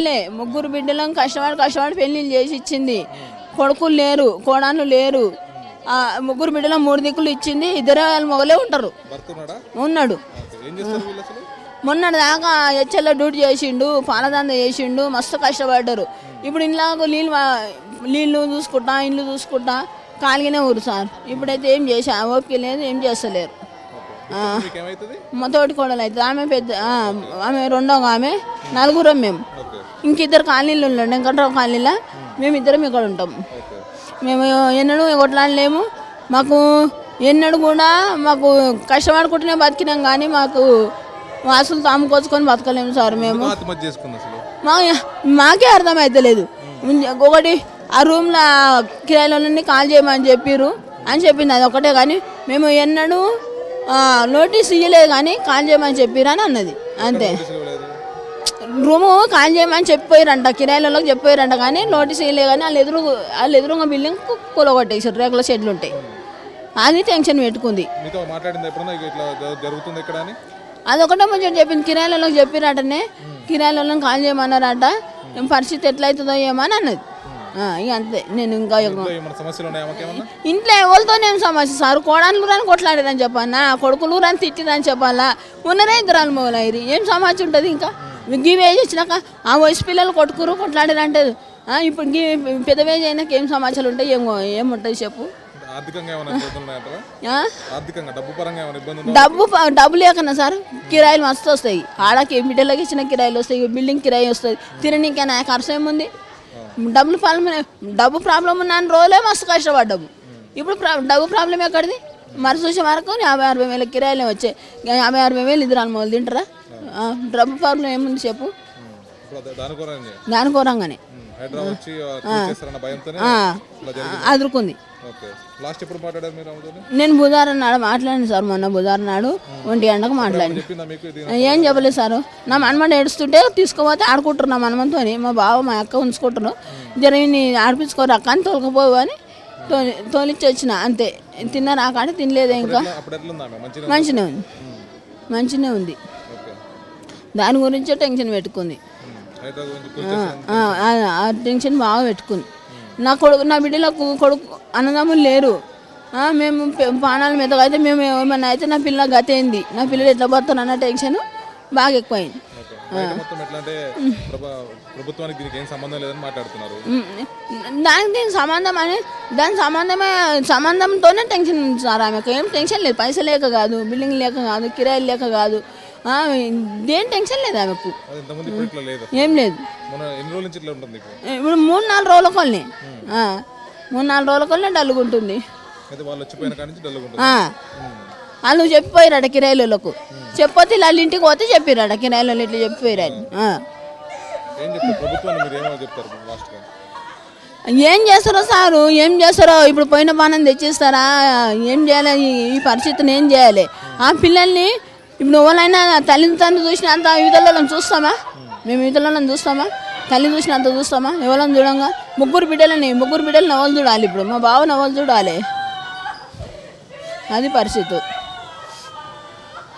లే, ముగ్గురు బిడ్డలను కష్టపడి కష్టపడి పెళ్ళిళ్ళు చేసి ఇచ్చింది. కొడుకులు లేరు కోడాన్లు లేరు. ఆ, ముగ్గురు బిడ్డల మూడు దిక్కులు ఇచ్చింది. ఇద్దరు వాళ్ళు మొగలే ఉంటారు. ఉన్నాడా? మొన్నటి దాకా హెచ్ఎల్లో డ్యూటీ చేసిండు పాలదంద చేసిండు మస్తు కష్టపడ్డారు. ఇప్పుడు ఇంట్లో నీళ్ళు నీళ్ళు చూసుకుంటా ఇండ్లు చూసుకుంటా కాలిగానే ఊరు సార్. ఇప్పుడైతే ఏం చేసా ఓపిక లేదు ఏం చేస్తలేరు. మా తోటి కోడలు అవుతుంది ఆమె పెద్ద ఆమె రెండో ఆమె నలుగురం మేము. ఇంకిద్దరు కాలనీలు ఉండండి వెంకట్రావు కాలనీలో. మేము ఇద్దరం ఇక్కడ ఉంటాం. మేము ఎన్నడూ కొట్లాడలేము మాకు ఎన్నడూ కూడా మాకు కష్టపడుకుంటూనే బతికినాం కానీ మాకు వాసులు తాముకొచ్చుకొని బతకలేము సార్ మేము. మా మాకే అర్థమవుతలేదు ఒకటి ఆ రూమ్లో కిరాయిలోని కాల్ చేయమని చెప్పిర్రు. అని చెప్పింది అది ఒకటే కానీ మేము ఎన్నడూ నోటీస్ ఇయ్యలేదు కానీ కాల్ చేయమని చెప్పిర్రు అని అన్నది. అంతే. ఇవ్వలేదు రూము కాల్ చేయమని చెప్పిపోయారంట కిరాయిలలోకి చెప్పిపోయారంట కానీ నోటీస్ ఇవ్వలే కానీ వాళ్ళు ఎదురు వాళ్ళు ఎదురుగా బిల్డింగ్ కూలగొట్టేసారు రేకుల షెడ్లు ఉంటాయి అది టెన్షన్ పెట్టుకుంది. అదొకటే మంచిగా చెప్పింది కిరాయిలలోకి చెప్పిరటనే కిరాయిలలో కాల్ చేయమన్నారట ఏం పరిస్థితి ఎట్లయితుందో ఏమో అని అన్నది. ఇక అంతే నేను ఇంకా ఇంట్లో ఇంట్లో ఎవరితోనేం సమస్య? సార్ కోడన్లు రాని కొట్లాడారని చెప్పాలా కొడుకులు రాని తిట్టిరని చెప్పాలా? ఉన్నరే ఇద్దరు మొగలయ్యి ఏం సమాచారం ఉంటుంది ఇంకా? గీ వేజ్ వచ్చినాక ఆ వయసు పిల్లలు కొట్టుకురు కొట్లాడారంటే ఇప్పుడు గీ పెద్ద వేజ్ అయినాక ఏం సమాచారాలు ఉంటాయి? ఏం ఏముంటుంది చెప్పు. డబ్బు డబ్బు లేకన్నా సార్ కిరాయిలు మస్తు వస్తాయి. ఆడకి బిడ్డలకి ఇచ్చిన కిరాయిలు వస్తాయి బిల్డింగ్ కిరాయి వస్తుంది తిననీకైనా ఖర్చు ఏముంది డబ్బులు ప్రాబ్లం డబ్బు ప్రాబ్లం ఉన్న రోజులే మస్తు కష్టపడ్డాము. ఇప్పుడు డబ్బు ప్రాబ్లం ఎక్కడిది? మరి చూసే వరకు యాభై అరవై వేల కిరాయిలే వచ్చాయి. యాభై అరవై వేలు ఇద్దరు అనుమోలు తింటారా? డబ్బు ప్రాబ్లం ఏముంది చెప్పు? దాని కొరంగా దాని కోరంగానే. జరిగింది. అదురుకుంది. నేను బుధవారం నాడు మాట్లాడాను సార్ మొన్న బుధవారం నాడు ఒంటి గంటకు మాట్లాడాను. ఇది ఏం చెప్పలేదు సారు. నా మనమని ఏడుస్తుంటే తీసుకుపోతే ఆడుకుంటున్నా మనమంతో మా బావ మా అక్క ఉంచుకుంటున్నాం జరిగి ఆడిపించుకోరు అక్క అని తోలుకపోవు అని తోలి తోలిచ్చి వచ్చిన. అంతే. తిన్నారా కానీ తినలేదు ఇంకా? మంచిగా ఉంది. మంచిగా ఉంది. దాని గురించే టెన్షన్ పెట్టుకుంది. ఆ, టెన్షన్ బాగా పెట్టుకుంది. నా కొడుకు నా బిడ్డలకు కొడుకు అన్నదమ్ములు లేరు. మేము పానాల మీద అయితే మేము ఏమన్నా అయితే నా పిల్ల గతేంది. నా పిల్లలు ఎట్లా పోతాను అన్న టెన్షన్ బాగా ఎక్కువైంది. ప్రభుత్వానికి దీనికి ఏం సంబంధం లేదని మాట్లాడుతున్నారు. ఉమ్, దానికి దీనికి సంబంధం అని దాని సంబంధమే సంబంధంతోనే టెన్షన్ సార్ ఆమెకు. ఏం టెన్షన్ లేదు. పైసలు లేక కాదు బిల్డింగ్ లేక కాదు కిరాయిలు లేక కాదు. దేని టెన్షన్ లేదు ఆమెకు. ఏం లేదు. ఇప్పుడు మూడు నాలుగు రోజుల కొల్ని. మూడు నాలుగు రోజుల కొల్ని డల్లుగుంటుంది. వాళ్ళు ఉంటుంది వాళ్ళు చెప్పిపోయారట కిరాయిలకు చెప్పొతే వాళ్ళ ఇంటికి పోతే చెప్పిరట కిరాయిలు ఇట్లా చెప్పిపోయారని ఆ. ఏం చేస్తారో సారు? ఏం చేస్తారో? ఇప్పుడు పోయిన బాణం తెచ్చిస్తారా? ఏం చేయాలి? ఈ పరిస్థితిని ఏం చేయాలి? ఆ పిల్లల్ని ఇప్పుడు ఎవరైనా తల్లి తండ్రి చూసినంత యువతలలో చూస్తామా? మేము యువతలలో చూస్తామా? తల్లి చూసినంత చూస్తామా? ఎవరైనా చూడంగా? ముగ్గురు బిడ్డలని ముగ్గురు బిడ్డలు నవ్వులు చూడాలి ఇప్పుడు? మా బావ నవ్వులు చూడాలి? అది పరిస్థితి.